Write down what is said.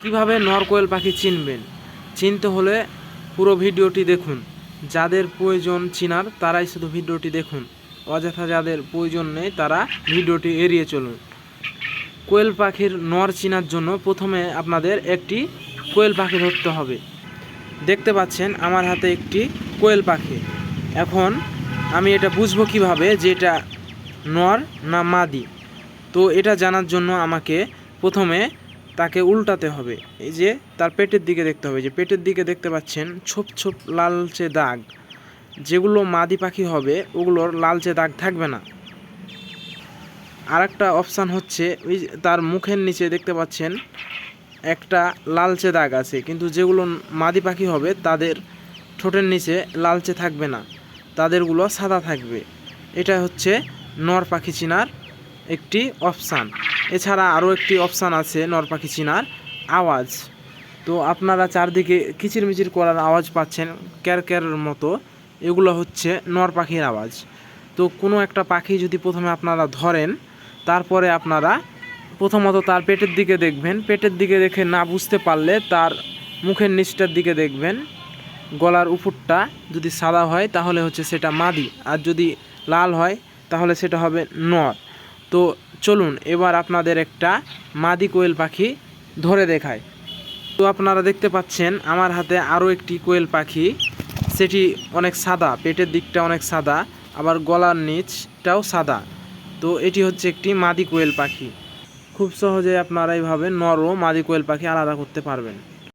কীভাবে নর কোয়েল পাখি চিনবেন? চিনতে হলে পুরো ভিডিওটি দেখুন। যাদের প্রয়োজন চিনার, তারাই শুধু ভিডিওটি দেখুন। অযথা যাদের প্রয়োজন নেই, তারা ভিডিওটি এড়িয়ে চলুন। কোয়েল পাখির নর চিনার জন্য প্রথমে আপনাদের একটি কোয়েল পাখি ধরতে হবে। দেখতে পাচ্ছেন, আমার হাতে একটি কোয়েল পাখি। এখন আমি এটা বুঝব কীভাবে যে এটা নর না মাদি। তো এটা জানার জন্য আমাকে প্রথমে তাকে উল্টাতে হবে। এই যে তার পেটের দিকে দেখতে হবে। যে পেটের দিকে দেখতে পাচ্ছেন ছোপ ছোপ লালচে দাগ। যেগুলো মাদি পাখি হবে, ওগুলোর লালচে দাগ থাকবে না। আর একটা অপশান হচ্ছে, ওই তার মুখের নিচে দেখতে পাচ্ছেন একটা লালচে দাগ আছে। কিন্তু যেগুলো মাদি পাখি হবে, তাদের ঠোঁটের নিচে লালচে থাকবে না। তাদেরগুলো সাদা থাকবে। এটা হচ্ছে নর পাখি চিনার একটি অপশান। এছাড়া আরও একটি অপশান আছে নর পাখি চিনার আওয়াজ। তো আপনারা চারদিকে কিচিরমিচির করার আওয়াজ পাচ্ছেন, ক্যার ক্যারের মতো। এগুলো হচ্ছে নর পাখির আওয়াজ। তো কোনো একটা পাখি যদি প্রথমে আপনারা ধরেন, তারপরে আপনারা প্রথমত তার পেটের দিকে দেখবেন। পেটের দিকে দেখে না বুঝতে পারলে তার মুখের নিচটার দিকে দেখবেন। গলার উপরটা যদি সাদা হয়, তাহলে হচ্ছে সেটা মাদি। আর যদি লাল হয়, তাহলে সেটা হবে নর। তো চলুন এবার আপনাদের একটা মাদি কোয়েল পাখি ধরে দেখায় তো আপনারা দেখতে পাচ্ছেন, আমার হাতে আরও একটি কোয়েল পাখি। সেটি অনেক সাদা, পেটের দিকটা অনেক সাদা, আবার গলার নিচটাও সাদা। তো এটি হচ্ছে একটি মাদি কোয়েল পাখি। খুব সহজে আপনারা এইভাবে নর ও মাদি কোয়েল পাখি আলাদা করতে পারবেন।